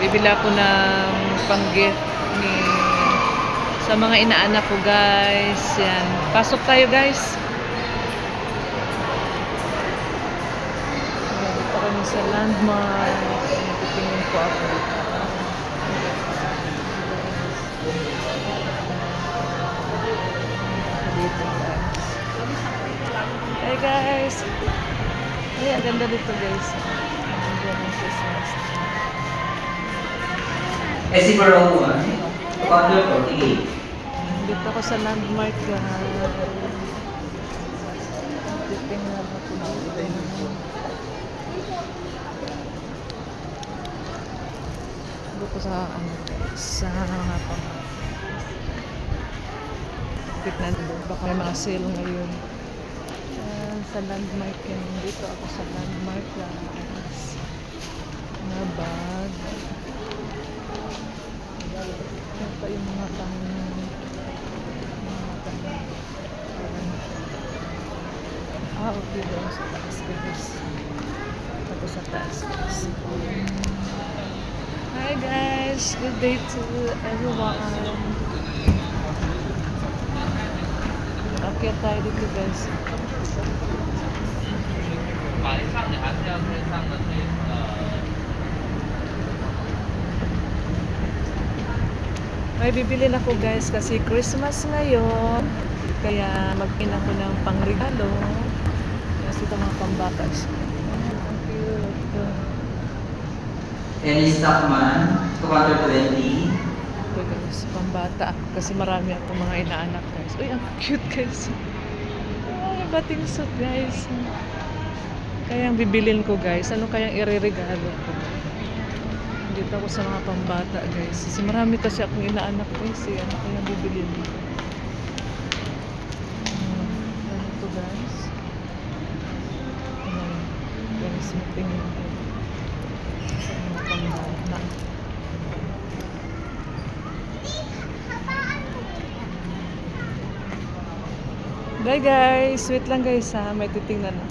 Bibili ako ng pang-gift ni sa mga inaanak ko guys. Yan. Pasok tayo guys. Dito kami sa landmark. Titingin ko ako. Dito guys. Hey guys! Ay, ang ganda dito guys. Ang ganda ng Christmas. Eh, si Barong 1, 248. Dito ako sa landmark guys. Titingnan ako dito. Dito sa ano sa mga pang Tignan mo, baka may mga sale ngayon. Ayan, sa landmark yan. Dito ako sa landmark guys. Yan pa yung mga pang mga pang ah, okay doon sa taas guys. Tapos sa taas guys. Hi guys! Good day to everyone! Akyat tayo dito guys. 法律上你还是要跟上的 May bibili na ko guys kasi Christmas ngayon. Kaya magpin ako ng pangregalo. Kasi ito mga pambata. And Stockman, 220. Ito guys, pambata. Kasi marami ako mga inaanak guys. Uy, ang cute guys. Ay, bating suit guys. Kaya ang bibilin ko guys. Ano kayang ireregalo ko? Dito ako sa mga pambata guys. Kasi marami kasi akong inaanak guys. Eh. Ano kayang bibilin ko? Hmm, ano to guys? Ayan. Guys, matingin ko. Sa mga pambata. Bye guys! Wait lang guys ha. May titingnan na.